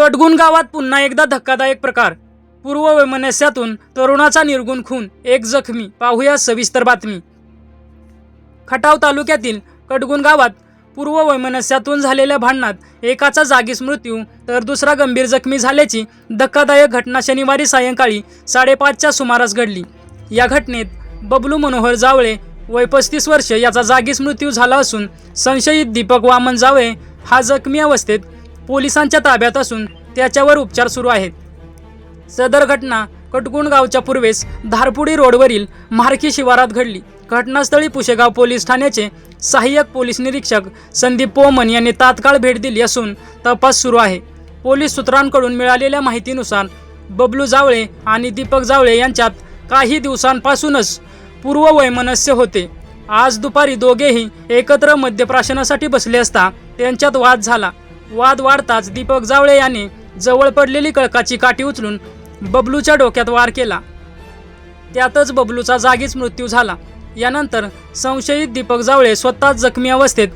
कटगुण गावात पुन्हा एकदा धक्कादायक प्रकार. पूर्व वैमनस्यातून तरुणाचा निर्गुण खून एक जखमी. पाहूया सविस्तर बातमी. खटाव तालुक्यातील कटगुण गावात पूर्व वैमनस्यातून झालेल्या भांडणात एकाचा जागीच मृत्यू तर दुसरा गंभीर जखमी झाल्याची धक्कादायक घटना शनिवारी सायंकाळी साडेपाचच्या सुमारास घडली. या घटनेत बबलू मनोहर जावळे वय पस्तीस वर्ष याचा जागीच मृत्यू झाला असून संशयित दीपक वामन जावळे हा जखमी अवस्थेत पोलिसांच्या ताब्यात असून त्याच्यावर उपचार सुरू आहेत. सदर घटना कटकुण गावच्या पूर्वेस धारपुडी रोडवरील म्हारकी शिवारात घडली. घटनास्थळी पुशेगाव पोलीस ठाण्याचे सहाय्यक पोलीस निरीक्षक संदीप पोमन यांनी तात्काळ भेट दिली असून तपास सुरू आहे. पोलीस सूत्रांकडून मिळालेल्या माहितीनुसार बबलू जावळे आणि दीपक जावळे यांच्यात काही दिवसांपासूनच पूर्व वैमनस्य होते. आज दुपारी दोघेही एकत्र मद्यप्राशनासाठी बसले असता त्यांच्यात वाद झाला. वाद वाढताच दीपक जावळे यांनी जवळ पडलेली कळकाची काठी उचलून बबलूच्या डोक्यात वार केला. त्यातच बबलूचा जागीच मृत्यू झाला. यानंतर संशयित दीपक जावळे स्वतःच जखमी अवस्थेत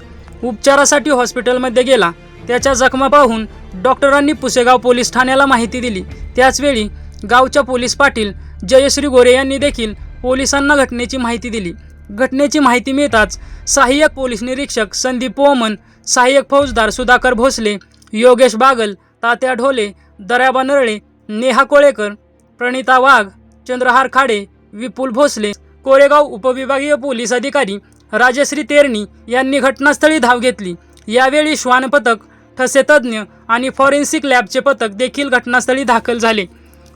उपचारासाठी हॉस्पिटलमध्ये गेला. त्याच्या जखमा पाहून डॉक्टरांनी पुसेगाव पोलीस ठाण्याला माहिती दिली. त्याचवेळी गावच्या पोलीस पाटील जयश्री गोरे यांनी देखील पोलिसांना घटनेची माहिती दिली. घटनेची माहिती मिळताच सहाय्यक पोलीस निरीक्षक संदीप ओमन सहाय्यक फौजदार सुधाकर भोसले योगेश बागल तात्या ढोले दर्याबा नरळे नेहा कोळेकर प्रणिता वाघ चंद्रहार खाडे विपुल भोसले कोरेगाव उपविभागीय पोलीस अधिकारी राजश्री तेरणी यांनी घटनास्थळी धाव घेतली. यावेळी श्वान पथक ठसे आणि फॉरेन्सिक लॅबचे पथक देखील घटनास्थळी दाखल झाले.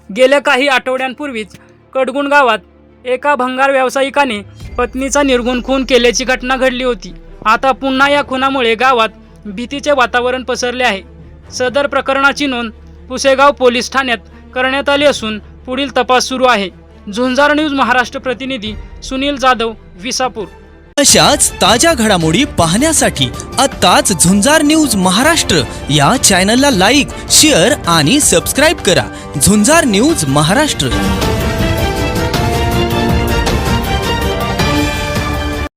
गेल्या काही आठवड्यांपूर्वीच कडगुण गावात एका भंगार व्यावसायिकाने पत्नीचा निर्गुण खून केल्याची घटना घडली होती. आता पुन्हा या खुनामुळे गावात भीतीचे वातावरण पसरले आहे. सदर प्रकरणाची नोंद पुसेगाव पोलीस ठाण्यात करण्यात आली असून पुढील तपास सुरू आहे. झुंजार न्यूज महाराष्ट्र प्रतिनिधी सुनील जाधव विसापूर. अशाच ताज्या घडामोडी पाहण्यासाठी आत्ताच झुंजार न्यूज महाराष्ट्र या चॅनलला लाईक शेअर आणि सबस्क्राईब करा. झुंजार न्यूज महाराष्ट्र.